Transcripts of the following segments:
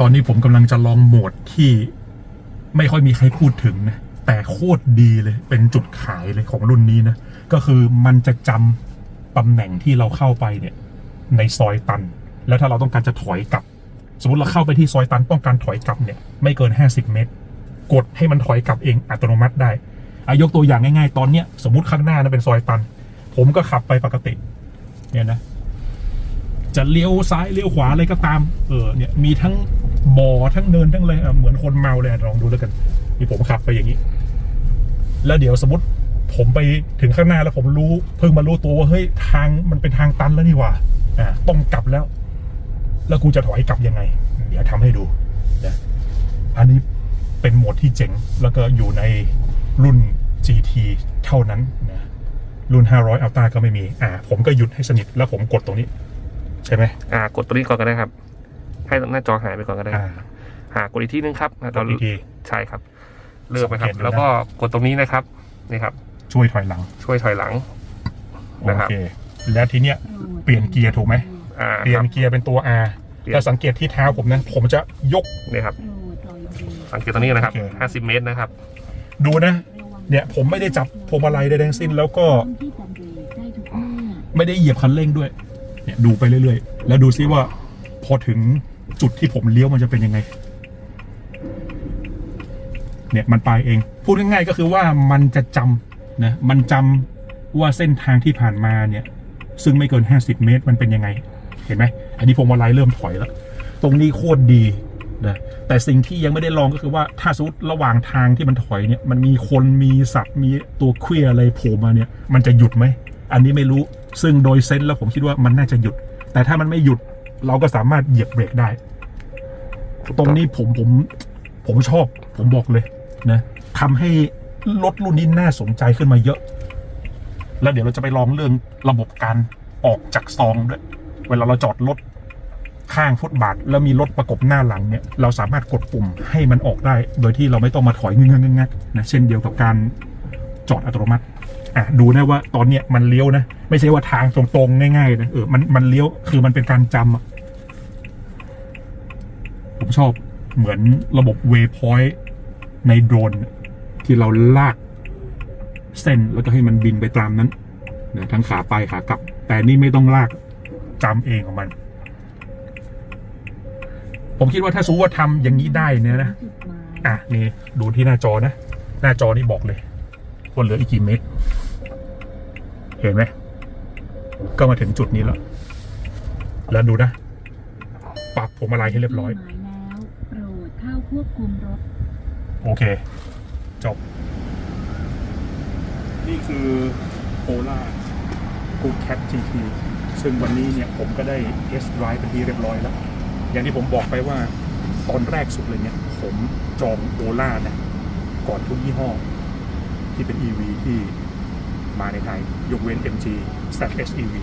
ตอนนี้ผมกำลังจะลองโหมดที่ไม่ค่อยมีใครพูดถึงนะ แต่โคตรดีเลย เป็นจุดขายเลยของรุ่นนี้นะ ก็คือมันจะจำตำแหน่งที่เราเข้าไปเนี่ย ในซอยตัน แล้วถ้าเราต้องการจะถอยกลับ สมมติเราเข้าไปที่ซอยตันต้องการถอยกลับเนี่ย ไม่เกิน 50 เมตร กดให้มันถอยกลับเองอัตโนมัติได้อายกตัวอย่างง่ายๆ ตอนเนี้ยสมมติข้างหน้านะเป็นซอยตัน ผมก็ขับไปปกติ เนี่ยนะ จะเลี้ยวซ้ายเลี้ยวขวาอะไรก็ตาม เออเนี่ยมีทั้ง บ่อทั้งเนินทั้งอะไรอะเหมือนคนเมาเลยลองดูแล้วกันนี่ผมขับไปอย่างนี้ แล้วเดี๋ยวสมมติผมไปถึงข้างหน้าแล้วผมรู้เพิ่งมารู้ตัวว่าเฮ้ยทางมันเป็นทางตันแล้วนี่ว่าอ่าต้องกลับแล้ว แล้วกูจะถอยกลับยังไง เดี๋ยวทำให้ดูนะอันนี้เป็นโหมดที่เจ๋งแล้วก็อยู่ในรุ่น GT เท่านั้นนะรุ่น 500อัลต้าก็ไม่มี อ่า ผมก็หยุดให้สนิทแล้วผมกดตรงนี้ ใช่ไหมอ่ากดตัวนี้ก่อนก็ได้ครับ ให้หน้าจอหายไปก่อนก็ได้อ่าหากดอีกที่นึงครับกดอีกทีใช่ครับ เลือกไปครับสังเกตดูนะแล้วก็กดตรงนี้นะครับนี่ครับ ช่วยถอยหลัง ช่วยถอยหลังโอนะครับเคแล้วทีเนี้ยเปลี่ยนเกียร์ถูกไหมอ่าเปลี่คยรันบเกียร์เป็นตัว R เปลี่ยนถ้าสังเกตที่เท้าผมนะผมจะยกนี่ครับ สังเกตตรงนี้นะครับโอเค50 เมตรนะครับ ดูนะ เนี่ยผมไม่ได้จับพวงมาลัยใดๆทั้งสิ้น แล้วก็ ไม่ได้เหยียบคันเร่งด้วย เนี่ยดูไปเรื่อยๆ แล้วดูซิว่าพอถึง จุดที่ผมเลี้ยวมันจะเป็นยังไง เนี่ยมันไปเอง พูดง่ายๆก็คือว่ามันจะจำนะมันจำว่าเส้นทางที่ผ่านมาเนี่ย ซึ่งไม่เกิน 50 เมตรมันเป็นยังไง เห็นไหม อันนี้พวงมาลัยเริ่มถอยแล้ว ตรงนี้โคตรดีนะแต่สิ่งที่ยังไม่ได้ลองก็คือว่าถ้าสมมติระหว่างทางที่มันถอยเนี่ย มันมีคนมีสัตว์มีตัวเคลียอะไรโผล่มาเนี่ย มันจะหยุดไหม อันนี้ไม่รู้ซึ่งโดยเซนส์แล้วผมคิดว่ามันน่าจะหยุด แต่ถ้ามันไม่หยุด เราก็สามารถเหยียบเบรกได้ ตรงนี้ผมผมผมชอบ ผมบอกเลยนะทำให้รถรุ่นนี้น่าสนใจขึ้นมาเยอะ แล้วเดี๋ยวเราจะไปลองเรื่องระบบการออกจากซองด้วย เวลาเราจอดรถข้างฟุตบาทแล้วมีรถประกบหน้าหลังเนี่ย เราสามารถกดปุ่มให้มันออกได้ โดยที่เราไม่ต้องมาถอยเงื้องๆๆๆนะเช่นเดียวกับการจอดอัตโนมัติอะดูนะว่าตอนเนี้ยมันเลี้ยวนะ ไม่ใช่ว่าทางตรงๆง่ายๆนะเออมันมันเลี้ยวคือมันเป็นการจำอะ ผมชอบเหมือนระบบ Waypoint ในโดรน ที่เราลากเส้นแล้วก็ให้มันบินไปตามนั้นนะทั้งขาไปขากลับ แต่นี่ไม่ต้องลากจำเองของมัน ผมคิดว่าถ้าสมมติว่าทำอย่างนี้ได้เนี่ยนะ อะนี่ดูที่หน้าจอนะ หน้าจอนี่บอกเลยว่าเหลืออีกกี่เมตร เห็นไหม ก็มาถึงจุดนี้แล้ว แล้วดูนะ ปรับผมอะไรให้เรียบร้อย ควบคุมรถ โอเค จบ นี่คือโ o ล่า Good Cat GT ซึ่งวันนี้เนี่ยผมก็ได้เทสไ i ์เป็นที่เรียบร้อยแล้ว อย่างที่ผมบอกไปว่าตอนแรกสุดเลยเนี่ย ผมจองโ o ล่านะก่อนทุกยี่ห้อ ที่เป็น EV ที่มาในไทย ยกเว้น MG ZSEV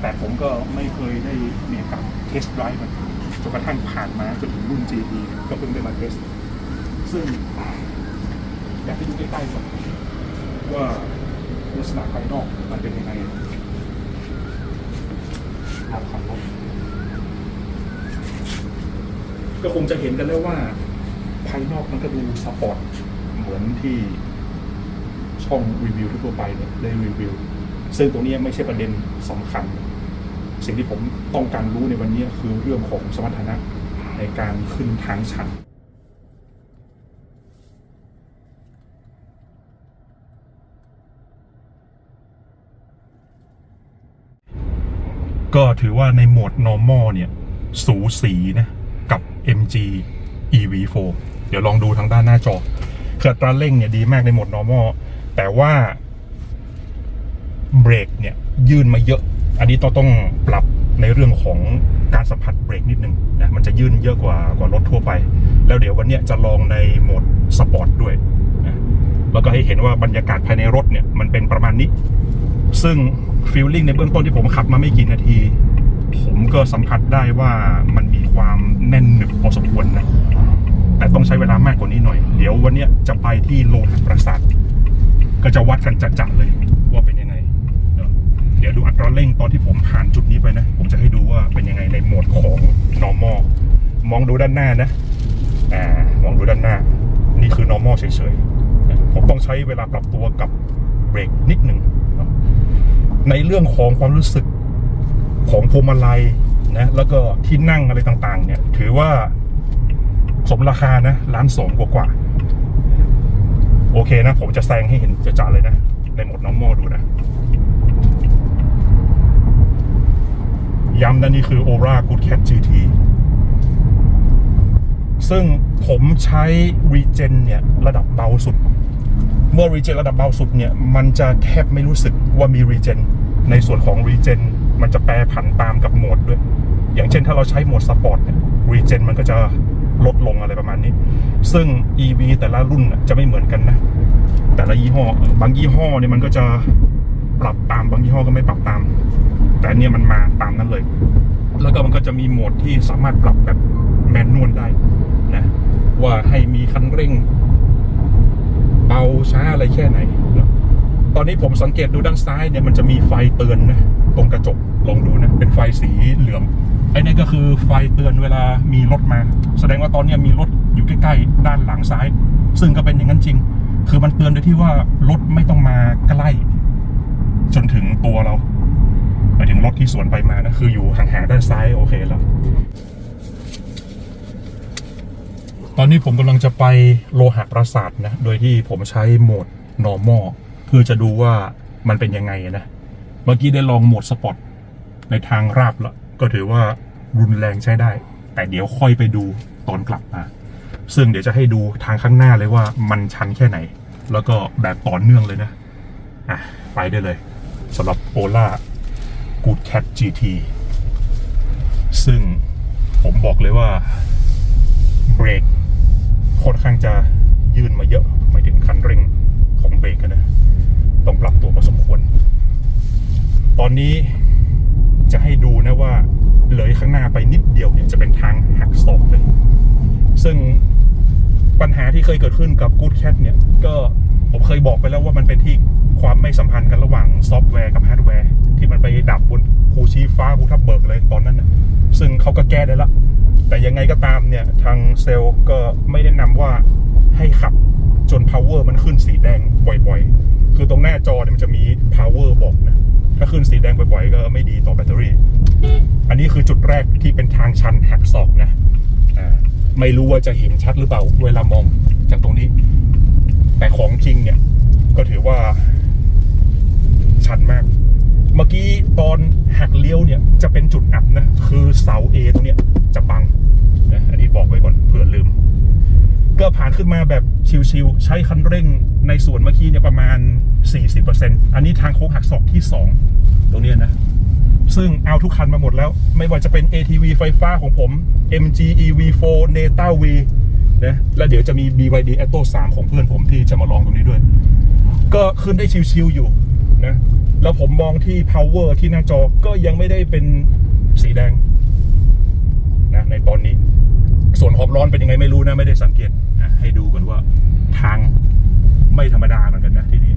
แต่ผมก็ไม่เคยได้มีโอกาสเทสไ i ์มันจ นกระทั่งผ่านมาจนถึงรุ่น GT ก็เพิ่งได้มาเทสซึ่งอยากให้ดูใกล้ๆก่อนว่าลักษณะภายนอกมันเป็นยังไงภาพขับรถก็คงจะเห็นกันแล้วว่า ภายนอกมันก็ดูสปอร์ตเหมือนที่ช่องรีวิวทั่วไปเนี่ยได้รีวิว ซึ่งตรงนี้ไม่ใช่ประเด็นสำคัญ สิ่งที่ผมต้องการรู้ในวันนี้คือเรื่องของสมรรถนะในการขึ้นทางชันก็ถือว่าในโหมด normal เนี่ย สูสีนะกับ MG EV4 เดี๋ยวลองดูทางด้านหน้าจอเครื่องตราเร่งเนี่ยดีมากในโหมด normal แต่ว่าเบรกเนี่ย ยื่นมาเยอะ อันนี้ต้องต้องปรับในเรื่องของการสัมผัสเบรกนิดนึงนะมันจะยื่นเยอะกว่ากว่ารถทั่วไป แล้วเดี๋ยววันนี้จะลองในโหมดสปอร์ตด้วยนะแล้วก็ให้เห็นว่าบรรยากาศภายในรถเนี่ยมันเป็นประมาณนี้ ซึ่งฟีลลิ่งในเบื้องต้นที่ผมขับมาไม่กี่นาที ผมก็สัมผัสได้ว่ามันมีความแน่นหนึบพอสมควรนะแต่ต้องใช้เวลามากกว่านี้หน่อย เดี๋ยววันนี้จะไปที่โลหะประสาทก็จะวัดกันจัดๆเลยว่าเป็นยังไงเนอะ เดี๋ยวดูอัตราเร่งตอนที่ผมผ่านจุดนี้ไปนะ ผมจะให้ดูว่าเป็นยังไงในโหมดของ normal มองดูด้านหน้านะอ่ามองดูด้านหน้า นี่คือ normal เฉยๆ ผมต้องใช้เวลาปรับตัวกับเบรกนิดหนึ่งในเรื่องของความรู้สึกของพวงมาลัยนะแล้วก็ที่นั่งอะไรต่างๆ เนี่ย ถือว่าสมราคานะล้านสองกว่าๆโอเคนะ ผมจะแซงให้เห็นจะจัดเลยนะ ในโหมด normal ดูนะ ย้ำนะนี่คือ Aura Good Cat GT ซึ่งผมใช้ Regen เนี่ย ระดับเบาสุด เมื่อ Regen ระดับเบาสุดเนี่ย มันจะแทบไม่รู้สึกว่ามี Regen ในส่วนของ Regen มันจะแปรผันตามกับโหมดด้วย อย่างเช่นถ้าเราใช้โหมด Sport เนี่ย Regen มันก็จะลดลงอะไรประมาณนี้ ซึ่ง EV แต่ละรุ่นจะไม่เหมือนกันนะ แต่ละยี่ห้อ บางยี่ห้อเนี่ยมันก็จะปรับตาม บางยี่ห้อก็ไม่ปรับตาม แต่เนี่ยมันมาตามนั้นเลย แล้วก็มันก็จะมีโหมดที่สามารถปรับแบบแมนนวลได้นะ ว่าให้มีคันเร่ง เบาช้าอะไรแค่ไหน ตอนนี้ผมสังเกตดูด้านซ้ายเนี่ยมันจะมีไฟเตือนนะตรงกระจกลองดูนะ เป็นไฟสีเหลืองไอ้นี่ก็คือไฟเตือนเวลามีรถมา แสดงว่าตอนนี้มีรถอยู่ใกล้ๆด้านหลังซ้าย ซึ่งก็เป็นอย่างนั้นจริง คือมันเตือนโดยที่ว่ารถไม่ต้องมาใกล้ จนถึงตัวเรา หมายถึงรถที่สวนไปมานะคืออยู่ห่างๆด้านซ้ายโอเคแล้ว ตอนนี้ผมกำลังจะไปโลหะปราสาทนะ โดยที่ผมใช้โหมด normal เพื่อจะดูว่ามันเป็นยังไงนะ เมื่อกี้ได้ลองโหมดสปอร์ตในทางราบแล้ว ก็ถือว่ารุนแรงใช้ได้ แต่เดี๋ยวค่อยไปดูตอนกลับมา ซึ่งเดี๋ยวจะให้ดูทางข้างหน้าเลยว่ามันชันแค่ไหน แล้วก็แบบต่อเนื่องเลยนะ อะ ไปได้เลยสำหรับโ l ล่า Good Cat GT ซึ่งผมบอกเลยว่าเบรกค่อนข้างจะยืนมาเยอะหมายถึงคันเร่งของเบรกนะ ต้องปรับตัวพอสมควร ตอนนี้จะให้ดูนะว่าเลยข้างหน้าไปนิดเดียวเนี่ยจะเป็นทางหักศอกเลย ซึ่งปัญหาที่เคยเกิดขึ้นกับ Good Cat เนี่ย ก็ผมเคยบอกไปแล้วว่ามันเป็นที่ความไม่สัมพันธ์กันระหว่างซอฟต์แวร์กับฮาร์ดแวร์ ที่มันไปดับบนภูชีฟ้าภูทับเบิกเลยตอนนั้นนะซึ่งเขาก็แก้ได้ละ แต่ยังไงก็ตามเนี่ย ทางเซลล์ก็ไม่แนะนำว่าให้ขับจน power มันขึ้นสีแดงบ่อยๆ คือตรงหน้าจอเนี่ยมันจะมี power บอกนะ ถ้าขึ้นสีแดงบ่อยๆ ก็ไม่ดีต่อแบตเตอรี่ อันนี้คือจุดแรกที่เป็นทางชันหักศอกนะไม่รู้ว่าจะเห็นชัดหรือเปล่า เวลามองจากตรงนี้ แต่ของจริงเนี่ย ก็ถือว่าชันมาก เมื่อกี้ตอนหักเลี้ยวเนี่ยจะเป็นจุดอับนะ คือเสา A ตรงเนี้ยจะบังนะอันนี้บอกไว้ก่อนเผื่อลืม ก็ผ่านขึ้นมาแบบชิวๆใช้คันเร่งในส่วนเมื่อกี้เนี่ยประมาณ 40%อันนี้ทางโค้งหักศอกที่ 2 ตรงเนี้ยนะ ซึ่งเอาทุกคันมาหมดแล้ว ไม่ว่าจะเป็น ATV ไฟฟ้าของผม MG EV4 Neta V นะแล้วเดี๋ยวจะมี BYD Atto 3 ของเพื่อนผมที่จะมาลองตรงนี้ด้วย ก็ขึ้นได้ชิวๆอยู่นะ แล้วผมมองที่ power ที่หน้าจอก็ยังไม่ได้เป็นสีแดงนะในตอนนี้ ส่วนความร้อนเป็นยังไงไม่รู้นะไม่ได้สังเกตอะให้ดูก่อนว่าทางไม่ธรรมดาเหมือนกันนะที่นี่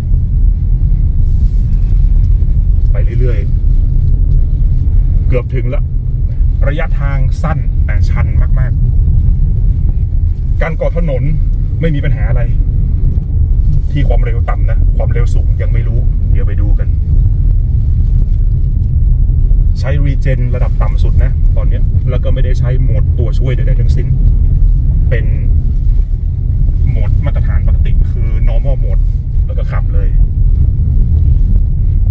ไปเรื่อยๆ เกือบถึงล้วระยะทางสั้นแต่ชันมากๆ การก่อถนนไม่มีปัญหาอะไร ที่ความเร็วต่ำนะ ความเร็วสูงยังไม่รู้ เดี๋ยวไปดูกัน ใช้รีเจนระดับต่ำสุดนะ ตอนนี้แล้วก็ไม่ได้ใช้โหมดตัวช่วยใดๆทั้งสิ้น เป็นโหมดมาตรฐานปกติคือ normal mode แล้วก็ขับเลย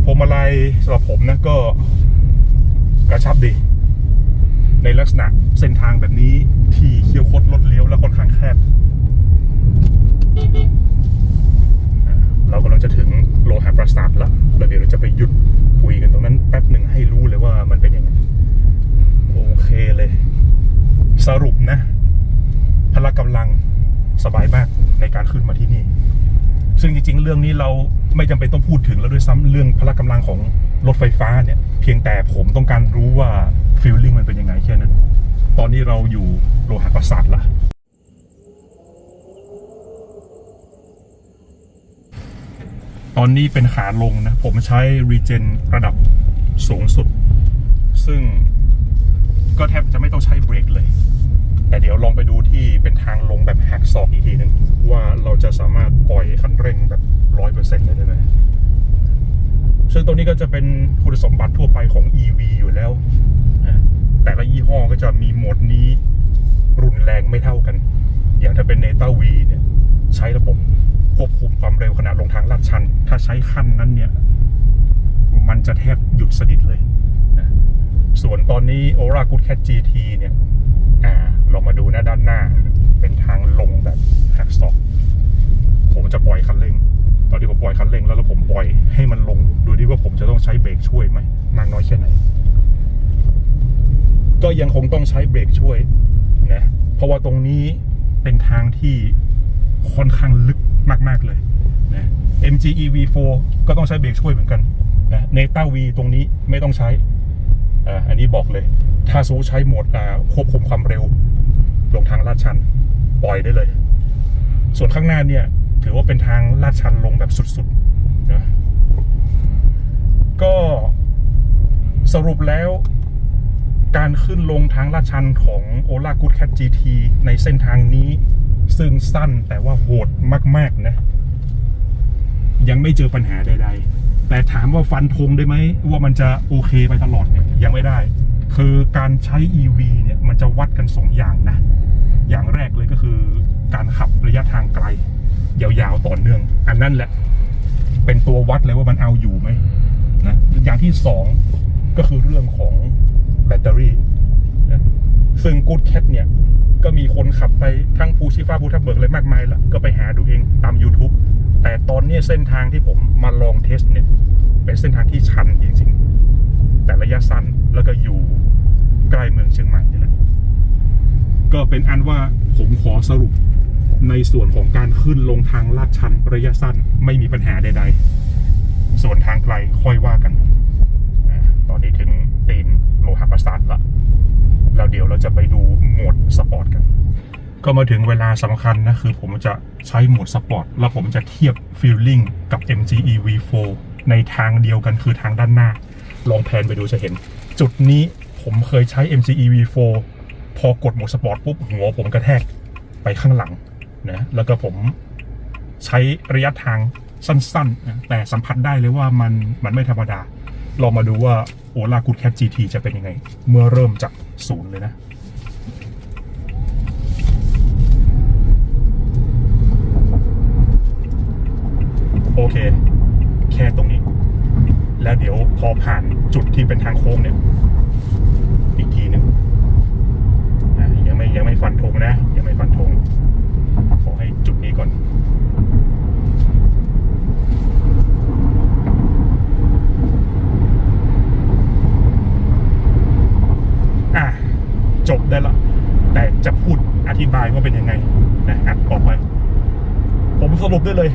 พวงมาลัยสำหรับผมนะก็กระชับดี ในลักษณะเส้นทางแบบนี้ที่เคี้ยวคดรถเลี้ยวและค่อนข้างแคบเรากำลังจะถึงโลหะปราสาทแล้วแล้วเดี๋ยวเราจะไปหยุดคุยกันตรงนั้นแป๊บหนึ่งให้รู้เลยว่ามันเป็นยังไง โอเคเลย สรุปนะ พละกำลังสบายมากในการขึ้นมาที่นี่ ซึ่งจ เรื่องนี้เราไม่จำเป็นต้องพูดถึงแล้วด้วยซ้ำเรื่องพละกำลังของรถไฟฟ้าเนี่ยเพียงแต่ผมต้องการรู้ว่าฟีลลิ่งมันเป็นยังไงแค่นั้น ตอนนี้เราอยู่โลหะปราสาทละตอนนี้เป็นขาลงนะ ผมใช้ Regen ระดับสูงสุด ซึ่งก็แทบจะไม่ต้องใช้เบรกเลย แต่เดี๋ยวลองไปดูที่เป็นทางลงแบบหักศอกอีกทีหนึ่งว่าเราจะสามารถปล่อยคันเร่งแบบร้อยเปอร์เซ็นต์ได้ไหมซึ่งตัวนี้ก็จะเป็นคุณสมบัติทั่วไปของ EV อยู่แล้วนะแต่ละยี่ห้อก็จะมีโหมดนี้รุนแรงไม่เท่ากัน อย่างถ้าเป็นเนต้าวีเนี่ย ใช้ระบบควบคุมความเร็วขณะลงทางลาดชัน ถ้าใช้ขั้นนั้นเนี่ย มันจะแทบหยุดสนิทเลยนะส่วนตอนนี้ Aura Good Cat GT เนี่ย อ่า ลองมาดูนะด้านหน้า เป็นทางลงแบบหักศอก ผมจะปล่อยคันเร่ง ตอนที่ผมปล่อยคันเร่งแล้วแล้วผมปล่อยให้มันลง ดูดิว่าผมจะต้องใช้เบรกช่วยไหมมากน้อยแค่ไหน ก็ยังคงต้องใช้เบรกช่วยนะเพราะว่าตรงนี้เป็นทางที่ค่อนข้างลึกมาก ๆ เลยนะ MG EV4 ก็ต้องใช้เบรกช่วยเหมือนกันนะเนต้า V ตรงนี้ไม่ต้องใช้อ่าอันนี้บอกเลย ถ้าซูใช้โหมดควบคุมความเร็ว ลงทางลาดชันปล่อยได้เลย ส่วนข้างหน้าเนี่ย ถือว่าเป็นทางลาดชันลงแบบสุดๆนะก็สรุปแล้วการขึ้นลงทางลาดชันของ Ola Good Cat GT ในเส้นทางนี้ ซึ่งสั้นแต่ว่าโหดมากๆนะ ยังไม่เจอปัญหาใดๆ แต่ถามว่าฟันธงได้ไหม ว่ามันจะโอเคไปตลอดเนี่ยยังไม่ได้ คือการใช้ EV เนี่ย มันจะวัดกัน 2 อย่างนะ อย่างแรกเลยก็คือ การขับระยะทางไกล ยาวๆต่อเนื่อง อันนั้นแหละ เป็นตัววัดเลยว่ามันเอาอยู่ไหมนะอย่างที่สองก็คือเรื่องของแบตเตอรี่นะซึ่ง Good Cat เนี่ย ก็มีคนขับไปทั้งภูชิฟ้าภูทับเบิกเลยมากมายล้วก็ไปหาดูเองตาม YouTube แต่ตอนนี้เส้นทางที่ผมมาลองเทสเนี่ย เป็นเส้นทางที่ชันจริงๆ แต่ระยะสั้นแล้วก็อยู่ใกล้เมืองเชียงใหม่ ก็เป็นอันว่าผมขอสรุปในส่วนของการขึ้นลงทางลาดชันระยะสั้นไม่มีปัญหาใดๆ ส่วนทางไกลค่อยว่ากัน ตอนนี้ถึงตีนโลหะประสาทละแล้วเดี๋ยวเราจะไปดูโหมดสปอร์ตกัน ก็มาถึงเวลาสำคัญนะ คือผมจะใช้โหมดสปอร์ตแล้วผมจะเทียบฟีลลิ่งกับ MG EV4 ในทางเดียวกันคือทางด้านหน้า ลองแพนไปดูจะเห็น จุดนี้ผมเคยใช้ MG EV4 พอกดโหมดสปอร์ตปุ๊บหัวผมกระแทกไปข้างหลังนะแล้วก็ผมใช้ระยะทางสั้นๆนะแต่สัมผัสได้เลยว่ามันมันไม่ธรรมดาลองมาดูว่า Ola Good Cat GT จะเป็นยังไง เมื่อเริ่มจากศูนย์เลยนะ โอเค แค่ตรงนี้ แล้วเดี๋ยวพอผ่านจุดที่เป็นทางโค้งเนี่ย อีกทีหนึ่งอะ ยังไม่ยังไม่ฟันธงนะ ยังไม่ฟันธงขอให้จุดนี้ก่อนอะจบได้ละ แต่จะพูดอธิบายว่าเป็นยังไงนะอัดออกไป ผมสรุปได้เลย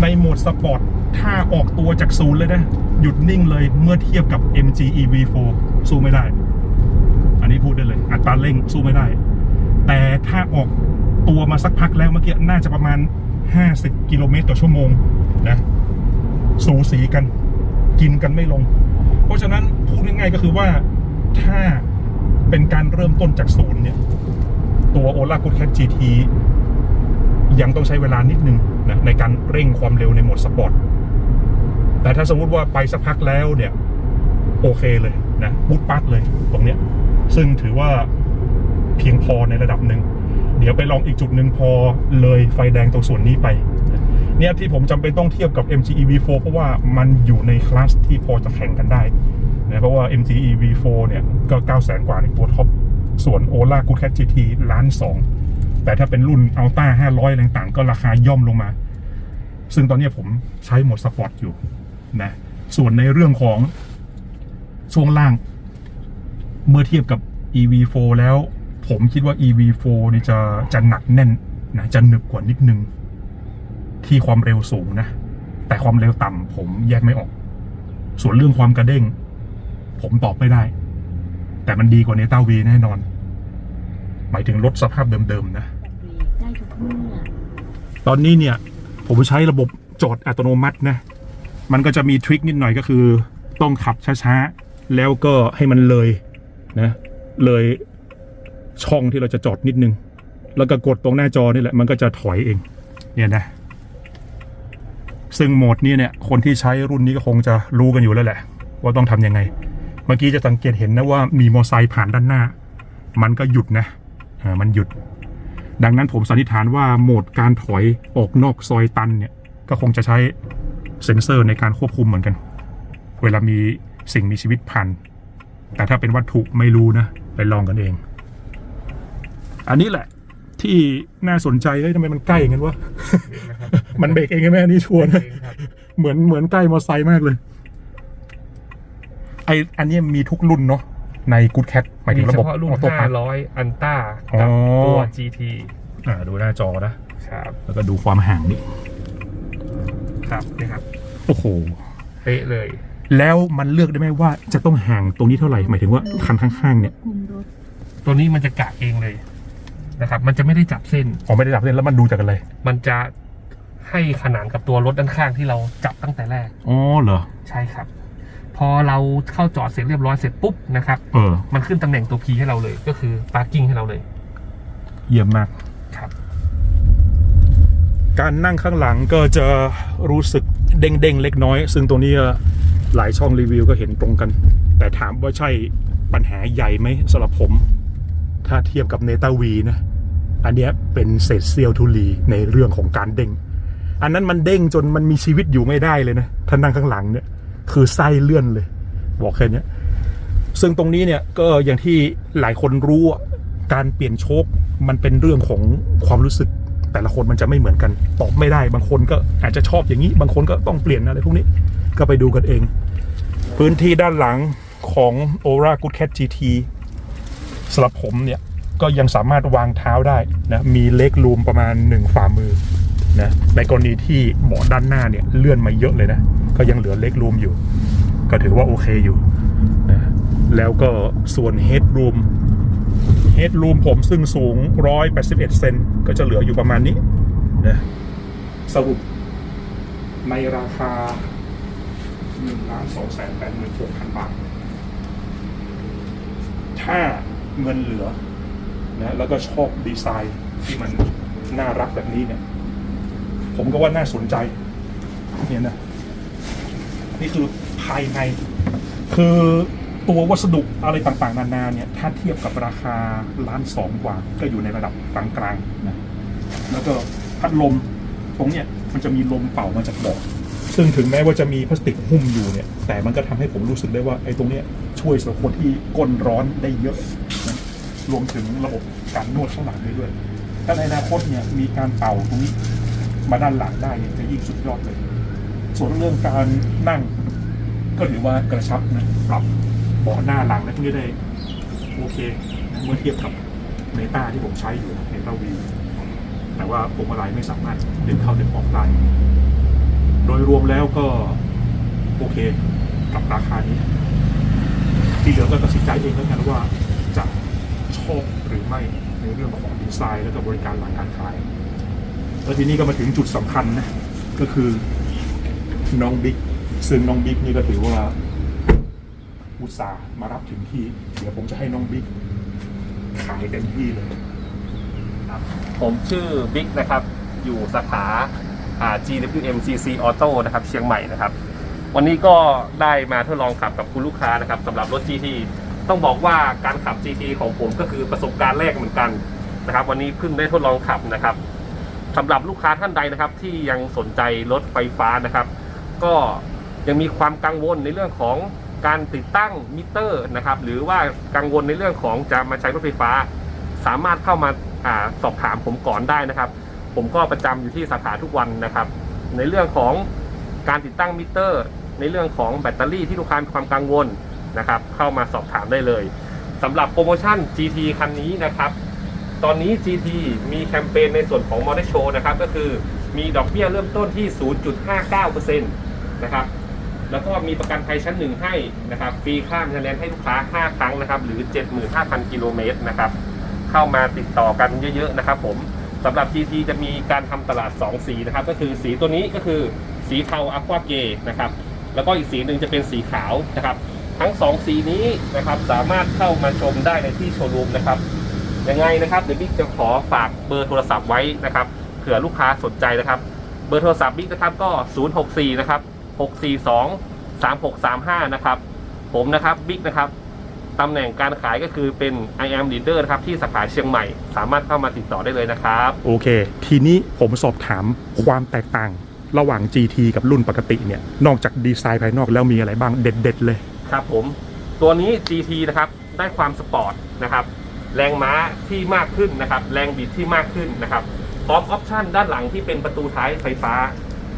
ในโหมดสปอร์ตถ้าออกตัวจากศูนย์เลยนะ หยุดนิ่งเลยเมื่อเทียบกับ MG EV4 สู้ไม่ได้ นนี้พูดได้เลย อัตราเร่งสู้ไม่ได้ แต่ถ้าออกตัวมาสักพักแล้วเมื่อกี้น่าจะประมาณ 50 กิโลเมตรต่อชั่วโมงนะสูสีกัน กินกันไม่ลง เพราะฉะนั้นพูดง่ายๆก็คือว่าถ้าเป็นการเริ่มต้นจากศูนย์เนี่ย ตัว Ola Good Cat GT ยังต้องใช้เวลานิดนึงนะในการเร่งความเร็วในโหมดสปอร์ตแต่ถ้าสมมติว่าไปสักพักแล้วเนี่ย โอเคเลยนะบูตปัดเลยตรงเนี้ย ซึ่งถือว่าเพียงพอในระดับหนึ่ง เดี๋ยวไปลองอีกจุดหนึ่งพอเลยไฟแดงตรงส่วนนี้ไป เนี่ยที่ผมจำเป็นต้องเทียบกับ MG EV4 เพราะว่ามันอยู่ในคลาสที่พอจะแข่งกันได้นะเพราะว่า MG EV4 เนี่ยก็ 9 0 0 0 0 0 กว่าในตัวท็อป ส่วน Ola Good Cat GT ล้านสองแต่ถ้าเป็นรุ่นอัลต้า500อะไรต่างก็ราคาย่อมลงมา ซึ่งตอนนี้ผมใช้โหมดสปอร์ตอยู่นะส่วนในเรื่องของช่วงล่าง เมื่อเทียบกับ EV4 แล้ว ผมคิดว่า EV4 นี่จะจะหนักแน่นนะจะหนึบกว่านิดนึง ที่ความเร็วสูงนะ แต่ความเร็วต่ำผมแยกไม่ออก ส่วนเรื่องความกระเด้ง ผมตอบไม่ได้ แต่มันดีกว่าเนต้าวีแน่นอน หมายถึงรถสภาพเดิมๆนะเบรกได้ทุกเมื่อตอนนี้เนี่ย ผมใช้ระบบจอดอัตโนมัตินะ มันก็จะมีทริคนิดหน่อยก็คือ ต้องขับช้าๆ แล้วก็ให้มันเลย นะ เลยช่องที่เราจะจอดนิดนึง แล้วก็กดตรงหน้าจอนี่แหละ มันก็จะถอยเอง เนี่ยนะ ซึ่งโหมดนี้เนี่ย คนที่ใช้รุ่นนี้ก็คงจะรู้กันอยู่แล้วแหละ ว่าต้องทำยังไง เมื่อกี้จะสังเกตเห็นนะว่ามีมอเตอร์ไซค์ผ่านด้านหน้า มันก็หยุดนะอ่ามันหยุด ดังนั้นผมสันนิษฐานว่าโหมดการถอยออกนอกซอยตันเนี่ย ก็คงจะใช้เซ็นเซอร์ในการควบคุมเหมือนกัน เวลามีสิ่งมีชีวิตผ่าน แต่ถ้าเป็นวัตถุไม่รู้นะ ไปลองกันเอง อันนี้แหละ ที่น่าสนใจเฮ้ยทำไมมันใกล้กันวะ มันเบรกเองใช่ไหมอันนี้ชัวร์นะเหมือนเหมือนใกล้มอเตอร์ไซค์มากเลย ไออันนี้มีทุกรุ่นเนาะใน Good Cat หมายถึมีงระเฉบบพาะรุ่นออโต้พาร์500อันต้ากับอ๋อตัว GT อ่าดูหน้าจอนะครับ แล้วก็ดูความห่างนี่ครับนี่ครับ โอ้โห เป๊ะเลย แล้วมันเลือกได้ไหมว่าจะต้องห่างตรงนี้เท่าไหร่หมายถึงว่าคันข้างๆเนี่ยคุมรถตัวนี้มันจะกะเองเลยนะครับ มันจะไม่ได้จับเส้นผมไม่ได้จับเส้นแล้วมันดูจากอะไร มันจะให้ขนานกับตัวรถด้านข้างที่เราจับตั้งแต่แรกอ๋อเหรอใช่ครับ พอเราเข้าจอดเสร็จเรียบร้อยเสร็จปุ๊บนะครับเออมันขึ้นตำแหน่งตัว P ให้เราเลย ก็คือ parking ให้เราเลย เยี่ยมมากครับ การนั่งข้างหลังก็จะรู้สึกเด้งๆเล็กน้อย ซึ่งตรงนี้ หลายช่องรีวิวก็เห็นตรงกัน แต่ถามว่าใช่ปัญหาใหญ่ไหมสำหรับผม ถ้าเทียบกับเนต้าวีนะ อันเนี้ยเป็นเศษเซียวทุลีในเรื่องของการเด้ง อันนั้นมันเด้งจนมันมีชีวิตอยู่ไม่ได้เลยนะถ้านั่งข้างหลังเนี่ย คือไส้เลื่อนเลย บอกแค่นี้ซึ่งตรงนี้เนี่ยก็อย่างที่หลายคนรู้การเปลี่ยนโชคมันเป็นเรื่องของความรู้สึก แต่ละคนมันจะไม่เหมือนกันตอบไม่ได้ บางคนก็อาจจะชอบอย่างนี้ บางคนก็ต้องเปลี่ยนอะไรพวกนี้ ก็ไปดูกันเอง พื้นที่ด้านหลังของ Aura Good Cat GT สำหรับผมเนี่ย ก็ยังสามารถวางเท้าได้นะ มีเล็กรูมประมาณหนึ่งฝ่ามือนะในกรณีที่เบาะด้านหน้าเนี่ยเลื่อนมาเยอะเลยนะ ก็ยังเหลือเล็กรูมอยู่ ก็ถือว่าโอเคอยู่นะแล้วก็ส่วน Head Room Head Room ผมซึ่งสูง 181 เซนก็จะเหลืออยู่ประมาณนี้นะสรุปในราคา 1ล้าน2แสน8หมื่น6พันบาท ถ้าเงินเหลือนะแล้วก็ชอบดีไซน์ที่มันน่ารักแบบนี้เนี่ย ผมก็ว่าน่าสนใจเนี่ยนะ นี่คือภายใน คือตัววัสดุอะไรต่างๆ นานาเนี่ย ถ้าเทียบกับราคาล้านสองกว่า ก็อยู่ในระดับกลางๆนะแล้วก็พัดลมตรงเนี้ยมันจะมีลมเป่ามาจากบาะ ซึ่งถึงแม้ว่าจะมีพลาสติกหุ้มอยู่เนี่ย แต่มันก็ทำให้ผมรู้สึกได้ว่าไอ้ตรงเนี้ยช่วยสำหรับคนที่ก้นร้อนได้เยอะนะรวมถึงระบบการนวดข้างหลังได้ด้วย ถ้าในอนาคตเนี่ยมีการเป่าตรงนี้มาด้านหลังได้เนี่ยจะยิ่งสุดยอดเลย ส่วนเรื่องการนั่ง ก็ถือว่ากระชับนะปรับเบาะหน้าหลังและพวกนี้ได้โอเคเมื่อเทียบกับเนต้าที่ผมใช้อยู่เนต้าวีแต่ว่าพวงมาลัยไม่สามารถดึงเข้าดึงออกได้ โดยรวมแล้วก็โอเคกับราคานี้ ที่เหลือก็ตัดสินใจเองแล้วกันว่าจะชอบหรือไม่ในเรื่องของดีไซน์และก็บริการหลังการขาย แล้วทีนี้ก็มาถึงจุดสำคัญนะ ก็คือน้องบิ๊กซึ่งน้องบิ๊กนี่ก็ถือว่าอุตส่าห์มารับถึงที่ เดี๋ยวผมจะให้น้องบิ๊กขายเต็มที่เลย ครับผมชื่อบิ๊กนะครับ อยู่สาขา GWMCC Auto นะครับเชียงใหม่นะครับ วันนี้ก็ได้มาทดลองขับกับคุณลูกค้านะครับสำหรับรถ GT ต้องบอกว่าการขับ GT ของผมก็คือประสบการณ์แรกเหมือนกันนะครับ วันนี้เพิ่งได้ทดลองขับนะครับสำหรับลูกค้าท่านใดนะครับ ที่ยังสนใจรถไฟฟ้านะครับ ก็ยังมีความกังวลในเรื่องของการติดตั้งมิเตอร์นะครับ หรือว่ากังวลในเรื่องของจะมาใช้รถไฟฟ้า สามารถเข้ามาอาสอบถามผมก่อนได้นะครับ ผมก็ประจำอยู่ที่สาขาทุกวันนะครับ ในเรื่องของการติดตั้งมิเตอร์ ในเรื่องของแบตเตอรี่ที่ลูกค้ามีความกังวลนะครับ เข้ามาสอบถามได้เลยสำหรับโปรโมชั่น GT คันนี้นะครับตอนนี้ GT มีแคมเปญในส่วนของ m o เ e โชว์นะครับ ก็คือมีดอกเบี้ยเริ่มต้นที่ 0.59%นะครับ แล้วก็มีประกันภัยชั้นหนึ่งให้นะครับ ฟรีค่าคะแนนให้ลูกค้า 5 ครั้งนะครับ หรือ 75,000 กิโลเมตรนะครับ เข้ามาติดต่อกันเยอะๆนะครับผม สำหรับ GT จะมีการทำตลาด 2 สีนะครับ ก็คือสีตัวนี้ก็คือสีเทาอะควาเกนะครับ แล้วก็อีกสีหนึ่งจะเป็นสีขาวนะครับ ทั้ง 2 สีนี้นะครับสามารถเข้ามาชมได้ในที่โชว์รูมนะครับยังไงนะครับเดี๋ยวบิ๊กจะขอฝากเบอร์โทรศัพท์ไว้นะครับเผื่อลูกค้าสนใจนะครับ เบอร์โทรศัพท์บิ๊กนะครับก็ 064 นะครับ 642 3635 นะครับ ผมนะครับบิ๊กนะครับ ตำแหน่งการขายก็คือเป็น I am leader นะครับที่สาขาเชียงใหม่ สามารถเข้ามาติดต่อได้เลยนะครับ โอเค ทีนี้ผมสอบถามความแตกต่างระหว่าง GT กับรุ่นปกติเนี่ย นอกจากดีไซน์ภายนอกแล้วมีอะไรบ้างเด็ด ๆ เลย ครับผม ตัวนี้ GT นะครับได้ความสปอร์ตนะครับ แรงม้าที่มากขึ้นนะครับ แรงบิดที่มากขึ้นนะครับพร้อมออปชันด้านหลังที่เป็นประตูท้ายไฟฟ้า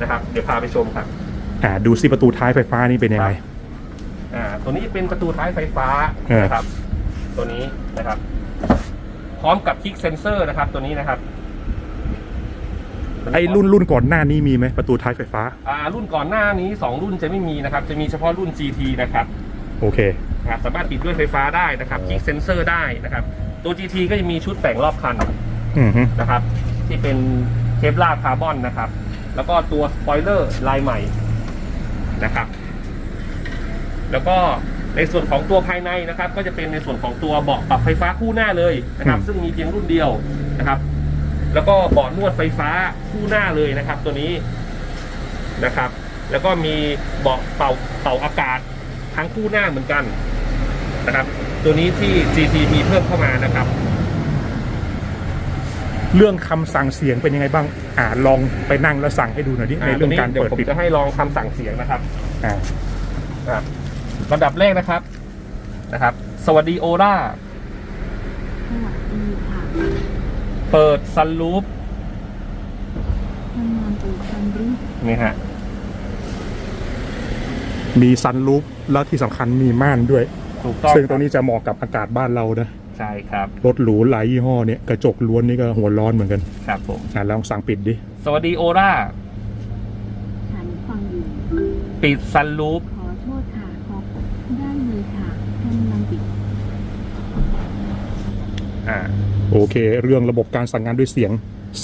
นะครับ เดี๋ยวพาไปชมครับ อ่าดูซิประตูท้ายไฟฟ้านี่เป็นยังไงอ่า ตัวนี้เป็นประตูท้ายไฟฟ้าเออนะครับ ตัวนี้นะครับ พร้อมกับคลิกเซนเซอร์นะครับ ตัวนี้นะครับไอ้รุ่นรุ่นก่อนหน้านี้มีไหมประตูท้ายไฟฟ้า อ่า รุ่นก่อนหน้านี้ 2 รุ่นจะไม่มีนะครับ จะมีเฉพาะรุ่น GT นะครับ โอเคอ่าสามารถปิดด้วยไฟฟ้าได้นะครับคลิกเซนเซอร์ได้นะครับ ตัว GT ก็จะมีชุดแต่งรอบคันอือฮึนะครับ ที่เป็นเคปลาร์คาร์บอนนะครับ แล้วก็ตัวสปอยเลอร์ลายใหม่นะครับ แล้วก็ในส่วนของตัวภายในนะครับ ก็จะเป็นในส่วนของตัวเบาะปรับไฟฟ้าคู่หน้าเลยนะครับ ซึ่งมีเพียงรุ่นเดียวนะครับ แล้วก็เบาะนวดไฟฟ้าคู่หน้าเลยนะครับ ตัวนี้นะครับ แล้วก็มีเบาะเป่าเป่าอากาศทั้งคู่หน้าเหมือนกันนะครับ ตัวนี้ที่ GT มีเพิ่มเข้ามานะครับ เรื่องคำสั่งเสียงเป็นยังไงบ้าง อ่าลองไปนั่งแล้วสั่งให้ดูหน่อยดิในเรื่องการเดี๋ยวเปิด ผมปิดจะให้ลองคำสั่งเสียงนะครับอ่าอะ ลำดับแรกนะครับนะครับ สวัสดีโอราสวัสดีค่ะเปิดซันลูปทำงานตูคันรุนี่ฮะมีซันลูปแล้วที่สำคัญมีม่านด้วย ถูกต้องซึ่งตรงนี้จะเหมาะกับอากาศบ้านเรานะใช่ครับรถหรูหลายยี่ห้อเนี่ยกระจกล้วนนี่ก็หัวร้อนเหมือนกันครับผม อ่าลองสั่งปิดดิสวัสดีโอราฉันฟังอยู่ปิดซันลูปขอโทษค่ะขอได้เลยค่ะกำลังปิด อ่าโอเค เรื่องระบบการสั่งงานด้วยเสียง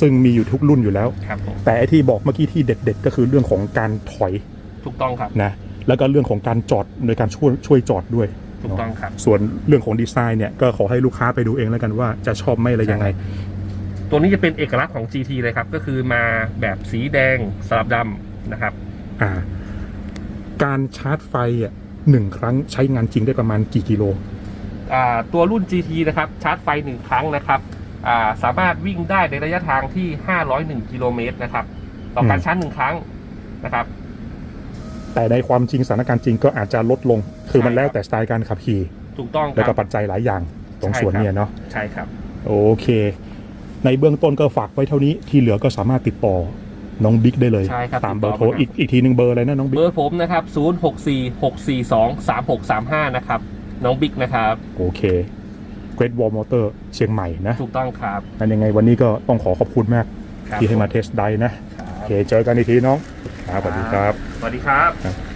ซึ่งมีอยู่ทุกรุ่นอยู่แล้ว ครับผมแต่ไอที่บอกเมื่อกี้ที่เด็ด ๆ ก็คือเรื่องของการถอยถูกต้องครับ นะแล้วก็เรื่องของการจอดโดยการช่วยช่วยจอดด้วย ถูกต้องครับ ส่วนเรื่องของดีไซน์เนี่ยก็ขอให้ลูกค้าไปดูเองแล้วกันว่าจะชอบไม่อะไรยังไง ตัวนี้จะเป็นเอกลักษณ์ของ GT เลยครับ ก็คือมาแบบสีแดงสลับดำนะครับ อ่า การชาร์จไฟอะหนึ่งครั้งใช้งานจริงได้ประมาณกี่กิโลอ่า ตัวรุ่น GT นะครับชาร์จไฟ 1 ครั้งนะครับอ่าสามารถวิ่งได้ในระยะทางที่ 501 กิโลเมตรนะครับ ต่อการอืมชาร์จหนึ่งครั้งนะครับ แต่ในความจริงสถานการณ์จริงก็อาจจะลดลง คือมันใช่ครับแล้วแต่สไตล์การขับขี่ ถูกต้องคแล้วก็รับปัจจัยหลายอย่างตรงใช่ส่วนครับเนี้ยเนาะใช่ครับ โอเค ในเบื้องต้นก็ฝากไว้เท่านี้ที่เหลือก็สามารถติดต่อน้องบิ๊กได้เลยใช่ครับตามเบอร์โทรติดต่อมาอีกอีกทีหนึ่งเบอร์อะไรนะน้องเบบิ๊กอร์ผมนะครับ 0646423635 นะครับ น้องบิ๊กนะครับ โอเค Great Wall Motor เชียงใหม่นะถูกต้องครับนั่นยังไงวันนี้ก็ต้องขอขอบคุณมากครับที่ให้มาเทสไดนะครัโอบเคเจอกันอีกทีน้องครับสวัสดีครับ สวัสดีครับ